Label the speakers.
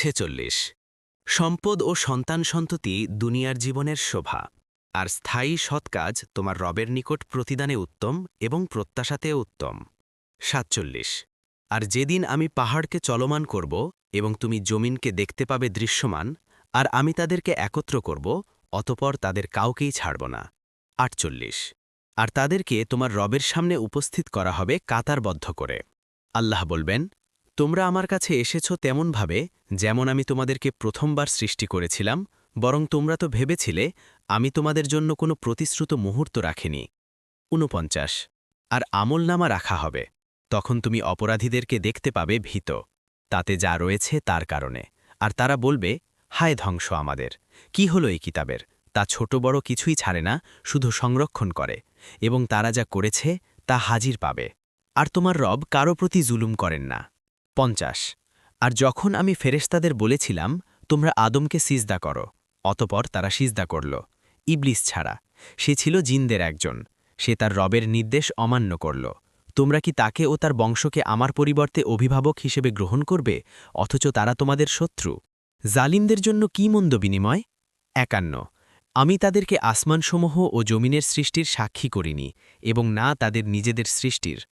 Speaker 1: ছেচল্লিশ। সম্পদ ও সন্তান সন্ততি দুনিয়ার জীবনের শোভা। আর স্থায়ী সৎ কাজ তোমার রবের নিকট প্রতিদানে উত্তম এবং প্রত্যাশাতে উত্তম। সাতচল্লিশ। আর যেদিন আমি পাহাড়কে চলমান করব এবং তুমি জমিনকে দেখতে পাবে দৃশ্যমান, আর আমি তাদেরকে একত্র করব, অতপর তাদের কাউকেই ছাড়ব না। আটচল্লিশ। আর তাদেরকে তোমার রবের সামনে উপস্থিত করা হবে কাতারবদ্ধ করে। আল্লাহ বলবেন তোমরা আমার কাছে এসেছ তেমনভাবে যেমন আমি তোমাদেরকে প্রথমবার সৃষ্টি করেছিলাম, বরং তোমরা তো ভেবেছিলে আমি তোমাদের জন্য কোনো প্রতিশ্রুত মুহূর্ত রাখিনি। ঊনপঞ্চাশ। আর আমলনামা রাখা হবে। তখন তুমি অপরাধীদেরকে দেখতে পাবে ভীত। তাতে যা রয়েছে তার কারণে। আর তারা বলবে, হায় ধ্বংস আমাদের। কি হলো এই কিতাবের? তা ছোট বড় কিছুই ছাড়ে না, শুধু সংরক্ষণ করে। এবং তারা যা করেছে, তা হাজির পাবে। আর তোমার রব কারও প্রতি জুলুম করেন না। পঞ্চাশ। আর যখন আমি ফেরেশতাদের বলেছিলাম, তোমরা আদমকে সিজদা করো। অতপর তারা সিজদা করল। ইবলিস ছাড়া। সে ছিল জিনদের একজন। সে তার রবের নির্দেশ অমান্য করল। তোমরা কি তাকে ও তার বংশকে আমার পরিবর্তে অভিভাবক হিসেবে গ্রহণ করবে, অথচ তারা তোমাদের শত্রু? জালিমদের জন্য কি মন্দ বিনিময়? একান্ন। আমি তাদেরকে আসমানসমূহ ও জমিনের সৃষ্টির সাক্ষী করিনি, এবং না তাদের নিজেদের সৃষ্টির।